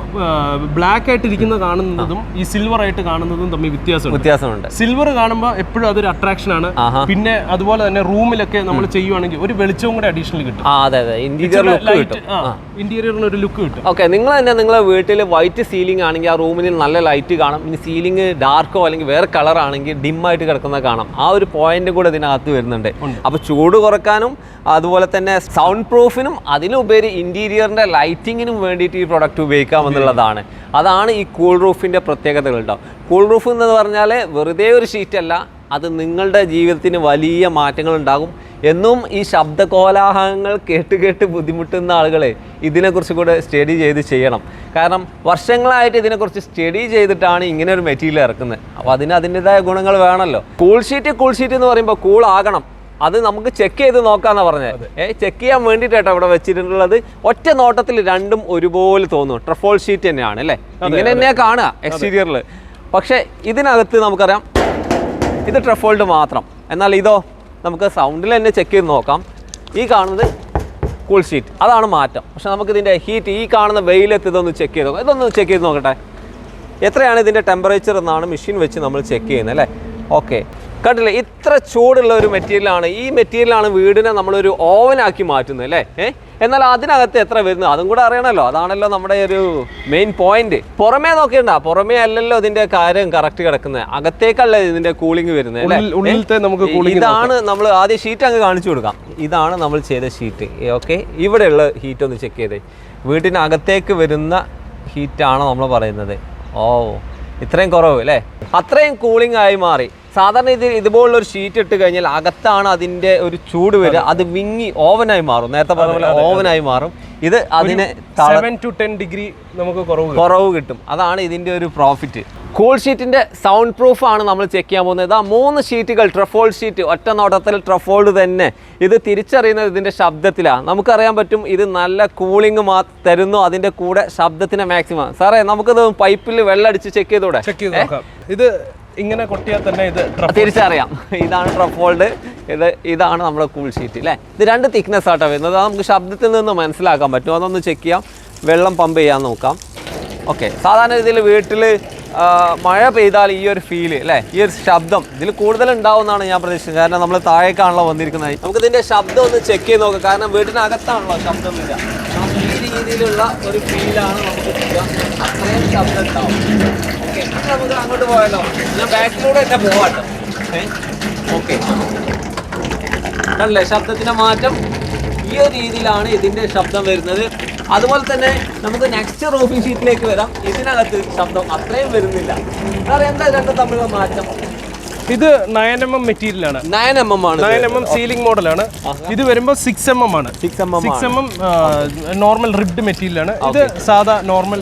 ബ്ലാക്ക് ആയിട്ട് ഇരിക്കുന്ന കാണുന്നതും ഈ സിൽവർ ആയിട്ട് കാണുന്നതും തമ്മിൽ വ്യത്യാസം വ്യത്യാസമുണ്ട്. സിൽവർ കാണുമ്പോൾ എപ്പോഴും അതൊരു അട്രാക്ഷൻ ആണ്. പിന്നെ അതുപോലെ തന്നെ റൂമിലൊക്കെ നമ്മൾ ചെയ്യുവാണെങ്കിൽ ഒരു വെളിച്ചവും കൂടെ അഡീഷണൽ കിട്ടും. അതെ അതെ. ഇന്റീരിയർ ലുക്ക് കിട്ടും. ഇന്റീരിയറിന് ഒരു ലുക്ക് കിട്ടും. ഓക്കെ നിങ്ങൾ തന്നെ നിങ്ങളെ വീട്ടിൽ വൈറ്റ് സീലിംഗ് ആണെങ്കിൽ ആ റൂമിൽ നല്ല ലൈറ്റ് കാണും. ഇനി സീലിംഗ് ഡാർക്കോ അല്ലെങ്കിൽ വേറെ കളർ ആണെങ്കിൽ ഡിം ആയിട്ട് കിടക്കുന്നത് കാണാം. ആ ഒരു പോയിന്റ് കൂടെ ഇതിനകത്ത് വരുന്നുണ്ട്. അപ്പോൾ ചൂട് കുറക്കാനും അതുപോലെ തന്നെ സൗണ്ട് പ്രൂഫിനും അതിലുപരി ഇന്റീരിയറിന്റെ ലൈറ്റിങ്ങിനും വേണ്ടിയിട്ട് ഈ പ്രൊഡക്റ്റ് ഉപയോഗിക്കാം എന്നുള്ളതാണ്. അതാണ് ഈ കൂൾ റൂഫിന്റെ പ്രത്യേകതകൾ ഉണ്ടാവും. കൂൾ റൂഫ് എന്ന് പറഞ്ഞാൽ വെറുതെ ഒരു ഷീറ്റ് അല്ല അത് നിങ്ങളുടെ ജീവിതത്തിന് വലിയ മാറ്റങ്ങൾ ഉണ്ടാകും എന്നും ഈ ശബ്ദ കോലാഹലങ്ങൾ കേട്ട് കേട്ട് ബുദ്ധിമുട്ടുന്ന ആളുകളെ ഇതിനെക്കുറിച്ച് കൂടെ സ്റ്റഡി ചെയ്ത് ചെയ്യണം. കാരണം വർഷങ്ങളായിട്ട് ഇതിനെക്കുറിച്ച് സ്റ്റഡി ചെയ്തിട്ടാണ് ഇങ്ങനെ ഒരു മെറ്റീരിയൽ ഇറക്കുന്നത്. അപ്പോൾ അതിന് അതിന്റെതായ ഗുണങ്ങൾ വേണമല്ലോ. കൂൾ ഷീറ്റ് കൂൾ ഷീറ്റ് എന്ന് പറയുമ്പോൾ കൂൾ ആകണം. അത് നമുക്ക് ചെക്ക് ചെയ്ത് നോക്കാമെന്നാണ് പറഞ്ഞത്. ഏ ചെക്ക് ചെയ്യാൻ വേണ്ടിയിട്ടാണ് അവിടെ വെച്ചിട്ടുള്ളത്. ഒറ്റ നോട്ടത്തിൽ രണ്ടും ഒരുപോലെ തോന്നും. ട്രഫോൾ ഷീറ്റ് തന്നെയാണ് അല്ലേ? ഇങ്ങനെ തന്നെയാണ് കാണുക എക്സ്റ്റീരിയറിൽ പക്ഷേ ഇതിനകത്ത് നമുക്കറിയാം ഇത് ട്രഫോൾഡ് മാത്രം. എന്നാൽ ഇതോ നമുക്ക് സൗണ്ടിൽ തന്നെ ചെക്ക് ചെയ്ത് നോക്കാം. ഈ കാണുന്നത് കൂൾ ഷീറ്റ് അതാണ് മാറ്റം. പക്ഷെ നമുക്ക് ഇതിന്റെ ഹീറ്റ് ഈ കാണുന്ന വെയിലത്ത് ഇതൊന്ന് ചെക്ക് ചെയ്ത് നോക്കാം. ഇതൊന്ന് ചെക്ക് ചെയ്ത് നോക്കട്ടെ. എത്രയാണ് ഇതിന്റെ ടെമ്പറേച്ചർ എന്നാണ് മെഷീൻ വെച്ച് നമ്മൾ ചെക്ക് ചെയ്യുന്നത് അല്ലേ? ഓക്കെ കണ്ടില്ലേ ഇത്ര ചൂടുള്ള ഒരു മെറ്റീരിയലാണ് ഈ മെറ്റീരിയലാണ് വീടിനെ നമ്മളൊരു ഓവനാക്കി മാറ്റുന്നത് അല്ലേ? ഏ? എന്നാൽ അതിനകത്ത് എത്ര വരുന്നു അതും കൂടെ അറിയണമല്ലോ. അതാണല്ലോ നമ്മുടെ ഒരു മെയിൻ പോയിന്റ് പുറമേ നോക്കിയണ്ട? പുറമേ അല്ലല്ലോ ഇതിന്റെ കാര്യം കറക്റ്റ് കിടക്കുന്നത്. അകത്തേക്കല്ല ഇതിന്റെ കൂളിംഗ് വരുന്നത് നമുക്ക് ഇതാണ് നമ്മൾ ആദ്യം ഷീറ്റ് അങ്ങ് കാണിച്ചു കൊടുക്കാം. ഇതാണ് നമ്മൾ ചെയ്ത ഷീറ്റ് ഓക്കെ ഇവിടെയുള്ള ഹീറ്റ് ഒന്ന് ചെക്ക് ചെയ്തേ. വീട്ടിനകത്തേക്ക് വരുന്ന ഹീറ്റാണ് നമ്മൾ പറയുന്നത്? ഓ. ഇത്രയും കുറവ് അല്ലേ അത്രയും കൂളിംഗ് ആയി മാറി. സാധാരണ ഇത് ഇതുപോലുള്ള ഒരു ഷീറ്റ് ഇട്ട് കഴിഞ്ഞാൽ അകത്താണ് അതിന്റെ ഒരു ചൂട് വരിക. അത്. വിങ്ങി ഓവനായി മാറും. നേരത്തെ പറഞ്ഞ പോലെ ഓവനായി മാറും. ഇത് അതിന് സെവൻ ടു ടെൻ ഡിഗ്രി നമുക്ക് കുറവ്. കുറവ് കിട്ടും. അതാണ് ഇതിന്റെ ഒരു പ്രോഫിറ്റ് കൂൾ ഷീറ്റിന്റെ സൗണ്ട് പ്രൂഫ് ആണ് നമ്മൾ ചെക്ക് ചെയ്യാൻ പോകുന്നത്. ഇതാ മൂന്ന് ഷീറ്റുകൾ ട്രഫോൾഡ് ഷീറ്റ് ഒറ്റ നോട്ടത്തിൽ ട്രഫോൾഡ് തന്നെ. ഇത് തിരിച്ചറിയുന്നത് ഇതിന്റെ ശബ്ദത്തിലാണ് നമുക്കറിയാൻ പറ്റും ഇത് നല്ല കൂളിംഗ് മാ തരുന്നു അതിന്റെ കൂടെ ശബ്ദത്തിന് മാക്സിമം സാറേ നമുക്കിത് പൈപ്പിൽ വെള്ളം അടിച്ച് ചെക്ക് ചെയ്തൂടെ? ചെക്ക് ചെയ്ത് നോക്കാം. ഇത് ഇങ്ങനെ കൊട്ടിയാൽ തന്നെ ഇത് തിരിച്ചറിയാം. ഇതാണ് ട്രഫോൾഡ് ഇത് ഇതാണ് നമ്മുടെ കൂൾ ഷീറ്റ് അല്ലേ ഇത് രണ്ട് തിക്നെസ് ആട്ടോ വരുന്നത്. നമുക്ക് ശബ്ദത്തിൽ നിന്ന് മനസ്സിലാക്കാൻ പറ്റും. അതൊന്ന് ചെക്ക് ചെയ്യാം. വെള്ളം പമ്പ് ചെയ്യാൻ നോക്കാം. ഓക്കെ സാധാരണ രീതിയിൽ വീട്ടിൽ മഴ പെയ്താൽ ഈ ഒരു ഫീൽ അല്ലേ? ഈ ഒരു ശബ്ദം ഇതിൽ കൂടുതൽ ഉണ്ടാവുമെന്നാണ് ഞാൻ പ്രതീക്ഷിച്ചത്. കാരണം നമ്മൾ താഴേക്കാണല്ലോ വന്നിരിക്കുന്നത്. ഇതിന്റെ ശബ്ദം ഒന്ന് ചെക്ക് ചെയ്ത് നോക്കാം. കാരണം വീടിനകത്താണല്ലോ ശബ്ദം വരിക. നമുക്ക് ഈ രീതിയിലുള്ള ഒരു ഫീലാണ് നമുക്ക് അത്രയും ശബ്ദം ഉണ്ടാവും. ഓക്കെ നമുക്ക് അങ്ങോട്ട് പോയാലോ? ഞാൻ ബാക്കിലൂടെ തന്നെ പോവാട്ടോ. ഓക്കെ കണ്ടില്ലേ? ശബ്ദത്തിന്റെ മാറ്റം ഈ രീതിയിലാണ് ഇതിന്റെ ശബ്ദം വരുന്നത്. അതുപോലെ തന്നെ നമുക്ക് നെക്സ്റ്റ് റൂഫിംഗ് ഷീറ്റിലേക്ക് വരാം. ഇതിനകത്ത് ശബ്ദം അത്രയും വരുന്നില്ല. സാർ എന്താ രണ്ടും തമ്മിലുള്ള മാറ്റം? ഇത് നയൻ എം എം മെറ്റീരിയൽ ആണ്. നയൻ എം എം ആണ് നയൻ എം എം സീലിംഗ് മോഡലാണ് ഇത് വരുമ്പോൾ സിക്സ് എം എം ആണ്. Six M M six M M normal ribbed material ആണ്. ഇത് സാധാ നോർമൽ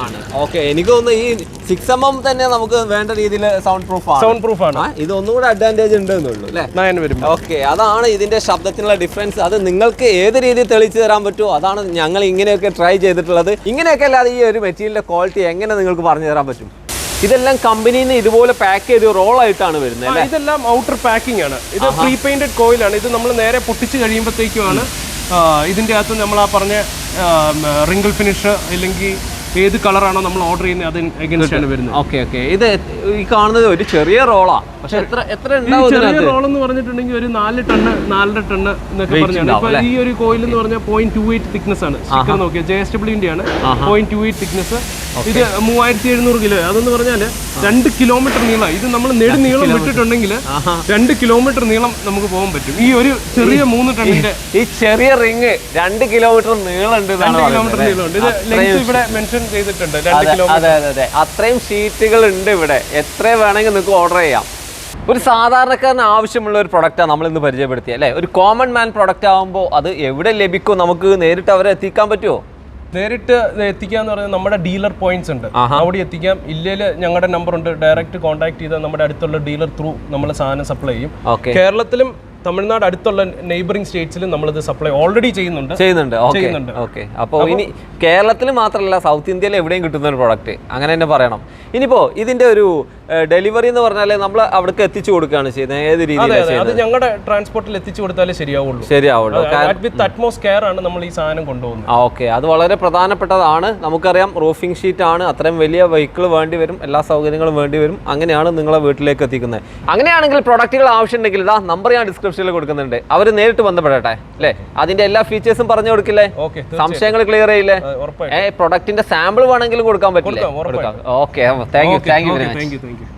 ആണ്. ഓക്കെ എനിക്ക് തോന്നുന്നു ഈ സിക്സ് എം എം തന്നെ നമുക്ക് വേണ്ട രീതിയിൽ സൗണ്ട് പ്രൂഫ് ആണ്. സൗണ്ട് പ്രൂഫ് ആണ്. ഇത് ഒന്നുകൂടെ അഡ്വാന്റേജ് ഉണ്ട് എന്നുള്ളൂ അല്ലേ? നയൻ വരുമ്പോൾ ഓക്കെ അതാണ് ഇതിന്റെ ശബ്ദത്തിനുള്ള ഡിഫറൻസ് അത് നിങ്ങൾക്ക് ഏത് രീതിയിൽ തെളിച്ചു തരാൻ പറ്റുമോ അതാണ് ഞങ്ങൾ ഇങ്ങനെയൊക്കെ ട്രൈ ചെയ്തിട്ടുള്ളത്. ഇങ്ങനെയൊക്കെ അല്ലാതെ ഈ ഒരു മെറ്റീരിയലിന്റെ ക്വാളിറ്റി എങ്ങനെ നിങ്ങൾക്ക് പറഞ്ഞു തരാൻ പറ്റും? ഇതെല്ലാം കമ്പനിയിൽ നിന്ന് ഇതുപോലെ പാക്ക് ചെയ്ത് റോൾ ആയിട്ടാണ് വരുന്നത് ഇതെല്ലാം ഔട്ടർ പാക്കിംഗ് ആണ്. ഇത് പ്രീ പെയിന്റഡ് കോയിലാണ് ഇത് നമ്മൾ നേരെ പൊട്ടിച്ച് കഴിയുമ്പോഴത്തേക്കുമാണ് ഇതിന്റെ അകത്ത് നമ്മൾ ആ പറഞ്ഞ റിങ്കിൾ ഫിനിഷ് അല്ലെങ്കിൽ ഏത് കളറാണോ നമ്മൾ ഓർഡർ ചെയ്യുന്നത് അത് against ആണ് വരുന്നത്. ഓക്കെ ഓക്കെ ഇത് ഈ കാണുന്നത് ഒരു ചെറിയ റോളാ പക്ഷെ എത്ര എത്ര ഈ ഉണ്ടാവും ചെറിയ ഇതിനകത്ത്? റോൾ എന്ന് പറഞ്ഞിട്ടുണ്ടെങ്കിൽ ഒരു നാല് ടണ്ണ് നാലര ടണ്ണ് എന്നൊക്കെ പറഞ്ഞാണ്. ഇപ്പൊ ഈ ഒരു കോയിൽ എന്ന് പറഞ്ഞാൽ പോയിന്റ് ടു എയ്റ്റ് തിക്നെസ് ആണ്. സ്റ്റിക്കർ നോക്കിയാൽ ജെ എസ് ഡബ്ല്യൂന്റെ ആണ് പോയിന്റ് ടു എയ്റ്റ് തിക്നെസ് ഇത് മൂവായിരത്തി എഴുന്നൂറ് കിലോ. അതെന്ന് പറഞ്ഞാൽ രണ്ട് കിലോമീറ്റർ നീളം. ഇത് നമ്മൾ നെടുനീളം വിട്ടിട്ടുണ്ടെങ്കിൽ രണ്ട് കിലോമീറ്റർ നീളം നമുക്ക് പോകാൻ പറ്റും. ഈ ഒരു ചെറിയ മൂന്ന് ടണ്ണിന്റെ ഈ ചെറിയ റിങ് രണ്ട് കിലോമീറ്റർ നീളമുണ്ട് രണ്ട് കിലോമീറ്റർ നീളമുണ്ട്. ഇത് ലെങ്ത് ഇവിടെ മെൻഷൻ ചെയ്തിട്ടുണ്ട്. അതെ അതെ അതെ അതെ. അത്രയും ഷീറ്റുകൾ ഉണ്ട് ഇവിടെ. എത്ര വേണമെങ്കിൽ നിങ്ങൾക്ക് ഓർഡർ ചെയ്യാം. ഒരു സാധാരണക്കാരന് ആവശ്യമുള്ള ഒരു പ്രൊഡക്റ്റാണ് നമ്മൾ ഇന്ന് പരിചയപ്പെടുത്തിയത് അല്ലേ? ഒരു കോമൺ മാൻ പ്രൊഡക്റ്റ് ആകുമ്പോൾ അത് എവിടെ ലഭിക്കും? നമുക്ക് നേരിട്ട് അവരെ എത്തിക്കാൻ പറ്റുമോ നേരിട്ട് എത്തിക്കുക എന്ന് പറയുന്നത് നമ്മുടെ ഡീലർ പോയിന്റ്സ് ഉണ്ട്. അവിടെ എത്തിക്കാം. ഇല്ലേൽ ഞങ്ങളുടെ നമ്പർ ഉണ്ട്. ഡയറക്റ്റ് കോൺടാക്ട് ചെയ്താൽ നമ്മുടെ അടുത്തുള്ള ഡീലർ ത്രൂ നമ്മൾ സാധനം സപ്ലൈ ചെയ്യും. കേരളത്തിലും തമിഴ്നാട് അടുത്തുള്ള നെയ്ബറിംഗ് സ്റ്റേറ്റ്സിലും നമ്മളിത് സപ്ലൈ ഓൾറെഡി ചെയ്യുന്നുണ്ട്. ചെയ്യുന്നുണ്ട്. ഓക്കെ ചെയ്യുന്നുണ്ട്. ഓക്കെ അപ്പോൾ ഇനി കേരളത്തിൽ മാത്രമല്ല സൗത്ത് ഇന്ത്യയിൽ എവിടെയും കിട്ടുന്ന ഒരു പ്രൊഡക്റ്റ് അങ്ങനെ തന്നെ പറയണം. ഇനിയിപ്പോൾ ഇതിന്റെ ഒരു ഡെലിവറി എന്ന് പറഞ്ഞാൽ നമ്മൾ അവിടേക്ക് എത്തിച്ചു കൊടുക്കുകയാണ് ചെയ്യുന്നത്. ഏത് രീതിയിൽ അത്. ഞങ്ങളുടെ ട്രാൻസ്പോർട്ടിൽ എത്തിച്ചു കൊടുത്താലേ ശരിയാവുള്ളൂ. ശരിയാവുള്ളൂ. വിത്ത് അറ്റ്മോസ് കെയർ ആണ് നമ്മൾ ഈ സാധനം കൊണ്ടുപോകുന്നത്. ആ ഓക്കെ അത് വളരെ പ്രധാനപ്പെട്ടതാണ്. നമുക്കറിയാം റൂഫിംഗ് ഷീറ്റ് ആണ്. അത്രയും വലിയ വെഹിക്കിൾ വേണ്ടി വരും. എല്ലാ സൗകര്യങ്ങളും വേണ്ടി വരും. അങ്ങനെയാണ് നിങ്ങളെ വീട്ടിലേക്ക് എത്തിക്കുന്നത്. അങ്ങനെയാണെങ്കിൽ പ്രൊഡക്റ്റുകൾ ആവശ്യമുണ്ടെങ്കിൽ ഇതാ നമ്പർ ഞാൻ ഡിസ്ക്രിപ്ഷനിൽ കൊടുക്കുന്നുണ്ട്. അവർ നേരിട്ട് ബന്ധപ്പെടട്ടെ അല്ലേ? അതിന്റെ എല്ലാ ഫീച്ചേഴ്സും പറഞ്ഞു കൊടുക്കില്ലേ? സംശയങ്ങൾ ക്ലിയർ ചെയ്യില്ലേ? പ്രൊഡക്റ്റിന്റെ സാമ്പിൾ വേണമെങ്കിലും കൊടുക്കാൻ പറ്റില്ലേ. Okay thank you thank you